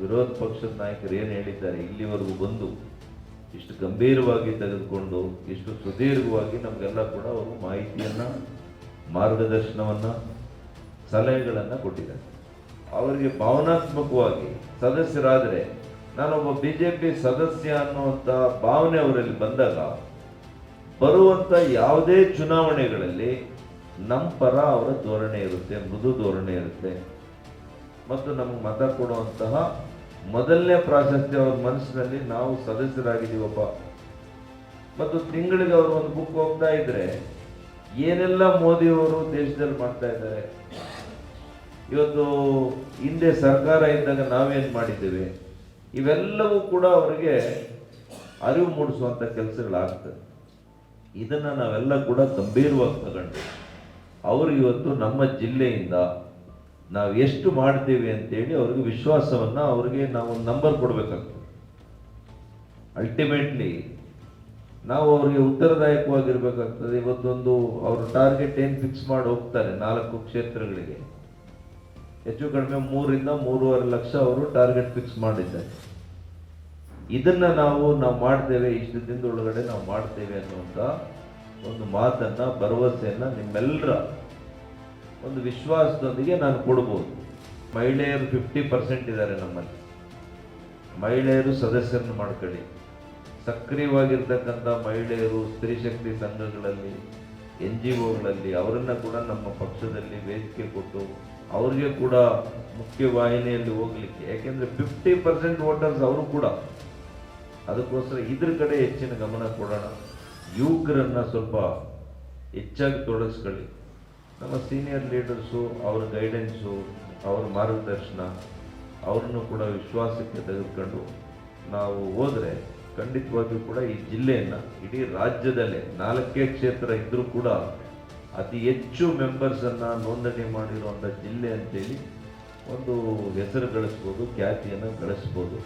ವಿರೋಧ ಪಕ್ಷದ ನಾಯಕರು ಏನು ಹೇಳಿದ್ದಾರೆ, ಇಲ್ಲಿವರೆಗೂ ಬಂದು ಇಷ್ಟು ಗಂಭೀರವಾಗಿ ತೆಗೆದುಕೊಂಡು, ಇಷ್ಟು ಸುದೀರ್ಘವಾಗಿ ನಮಗೆಲ್ಲ ಕೂಡ ಅವರು ಮಾಹಿತಿಯನ್ನು, ಮಾರ್ಗದರ್ಶನವನ್ನು, ಸಲಹೆಗಳನ್ನು ಕೊಟ್ಟಿದ್ದಾರೆ. ಅವರಿಗೆ ಭಾವನಾತ್ಮಕವಾಗಿ ಸದಸ್ಯರಾದರೆ, ನಾನೊಬ್ಬ ಬಿ ಜೆ ಪಿ ಸದಸ್ಯ ಅನ್ನುವಂಥ ಭಾವನೆ ಅವರಲ್ಲಿ ಬಂದಾಗ ಬರುವಂಥ ಯಾವುದೇ ಚುನಾವಣೆಗಳಲ್ಲಿ ನಮ್ಮ ಪರ ಅವರ ಧೋರಣೆ ಇರುತ್ತೆ, ಮೃದು ಧೋರಣೆ ಇರುತ್ತೆ. ಮತ್ತು ನಮಗೆ ಮತ ಕೊಡುವಂತಹ ಮೊದಲನೇ ಪ್ರಾಶಸ್ತ್ಯ ಅವ್ರ ಮನಸ್ಸಿನಲ್ಲಿ ನಾವು ಸದಸ್ಯರಾಗಿದ್ದೀವಪ್ಪ. ಮತ್ತು ತಿಂಗಳಿಗೆ ಅವರು ಒಂದು ಬುಕ್ ಹೋಗ್ತಾ ಇದ್ರೆ ಏನೆಲ್ಲ ಮೋದಿಯವರು ದೇಶದಲ್ಲಿ ಮಾಡ್ತಾ ಇದ್ದಾರೆ? ಇವತ್ತು ಹಿಂದೆ ಸರ್ಕಾರ ಇದ್ದಾಗ ನಾವೇನು ಮಾಡಿದ್ದೇವೆ? ಇವೆಲ್ಲವೂ ಕೂಡ ಅವರಿಗೆ ಅರಿವು ಮೂಡಿಸುವಂಥ ಕೆಲಸಗಳಾಗ್ತದೆ. ಇದನ್ನು ನಾವೆಲ್ಲ ಕೂಡ ಗಂಭೀರವಾಗಿ ತಗೊಂಡು, ಅವರು ಇವತ್ತು ನಮ್ಮ ಜಿಲ್ಲೆಯಿಂದ ನಾವು ಎಷ್ಟು ಮಾಡ್ತೀವಿ ಅಂತೇಳಿ ಅವ್ರಿಗೆ ವಿಶ್ವಾಸವನ್ನು ಅವ್ರಿಗೆ ನಾವು ಒಂದು ನಂಬರ್ ಕೊಡಬೇಕಾಗ್ತದೆ. ಅಲ್ಟಿಮೇಟ್ಲಿ ನಾವು ಅವರಿಗೆ ಉತ್ತರದಾಯಕವಾಗಿರ್ಬೇಕಾಗ್ತದೆ. ಇವತ್ತೊಂದು ಅವರು ಟಾರ್ಗೆಟ್ ಏನು ಫಿಕ್ಸ್ ಮಾಡಿ ಹೋಗ್ತಾರೆ ನಾಲ್ಕು ಕ್ಷೇತ್ರಗಳಿಗೆ. ಹೆಚ್ಚು ಕಡಿಮೆ ಮೂರಿಂದ ಮೂರುವರೆ ಲಕ್ಷ ಅವರು ಟಾರ್ಗೆಟ್ ಫಿಕ್ಸ್ ಮಾಡಿದ್ದಾರೆ. ಇದನ್ನ ನಾವು ನಾವು ಮಾಡ್ತೇವೆ, ಇಷ್ಟು ದಿನದೊಳಗಡೆ ನಾವು ಮಾಡ್ತೇವೆ ಅನ್ನುವಂಥ ಒಂದು ಮಾತನ್ನ, ಭರವಸೆಯನ್ನ ನಿಮ್ಮೆಲ್ಲರ ಒಂದು ವಿಶ್ವಾಸದೊಂದಿಗೆ ನಾನು ಕೊಡ್ಬೋದು. ಮಹಿಳೆಯರು ಫಿಫ್ಟಿ ಪರ್ಸೆಂಟ್ ಇದ್ದಾರೆ ನಮ್ಮಲ್ಲಿ. ಮಹಿಳೆಯರು ಸದಸ್ಯರನ್ನು ಮಾಡ್ಕೊಳ್ಳಿ. ಸಕ್ರಿಯವಾಗಿರ್ತಕ್ಕಂಥ ಮಹಿಳೆಯರು, ಸ್ತ್ರೀ ಶಕ್ತಿ ಸಂಘಗಳಲ್ಲಿ, ಎನ್ ಜಿ ಒಗಳಲ್ಲಿ, ಅವರನ್ನು ಕೂಡ ನಮ್ಮ ಪಕ್ಷದಲ್ಲಿ ವೇದಿಕೆ ಕೊಟ್ಟು ಅವರಿಗೆ ಕೂಡ ಮುಖ್ಯ ವಾಹಿನಿಯಲ್ಲಿ ಹೋಗ್ಲಿಕ್ಕೆ. ಯಾಕೆಂದರೆ ಫಿಫ್ಟಿ ಪರ್ಸೆಂಟ್ ವೋಟರ್ಸ್ ಅವರು ಕೂಡ ಅದಕ್ಕೋಸ್ಕರ ಇದ್ರ ಕಡೆ ಹೆಚ್ಚಿನ ಗಮನ ಕೊಡೋಣ. ಯುವಕರನ್ನು ಸ್ವಲ್ಪ ಹೆಚ್ಚಾಗಿ ತೊಡಗಿಸ್ಕೊಳ್ಳಿ. ನಮ್ಮ ಸೀನಿಯರ್ ಲೀಡರ್ಸು ಅವರ ಗೈಡೆನ್ಸು ಅವ್ರ ಮಾರ್ಗದರ್ಶನ, ಅವ್ರನ್ನು ಕೂಡ ವಿಶ್ವಾಸಕ್ಕೆ ತೆಗೆದುಕೊಂಡು ನಾವು ಹೋದರೆ ಖಂಡಿತವಾಗಿಯೂ ಕೂಡ ಈ ಜಿಲ್ಲೆಯನ್ನು, ಇಡೀ ರಾಜ್ಯದಲ್ಲೇ ನಾಲ್ಕೇ ಕ್ಷೇತ್ರ ಇದ್ದರೂ ಕೂಡ ಅತಿ ಹೆಚ್ಚು ಮೆಂಬರ್ಸನ್ನು ನೋಂದಣಿ ಮಾಡಿರುವಂಥ ಜಿಲ್ಲೆ ಅಂತೇಳಿ ಒಂದು ಹೆಸರು ಗಳಿಸ್ಬೋದು, ಖ್ಯಾತಿಯನ್ನು ಗಳಿಸ್ಬೋದು.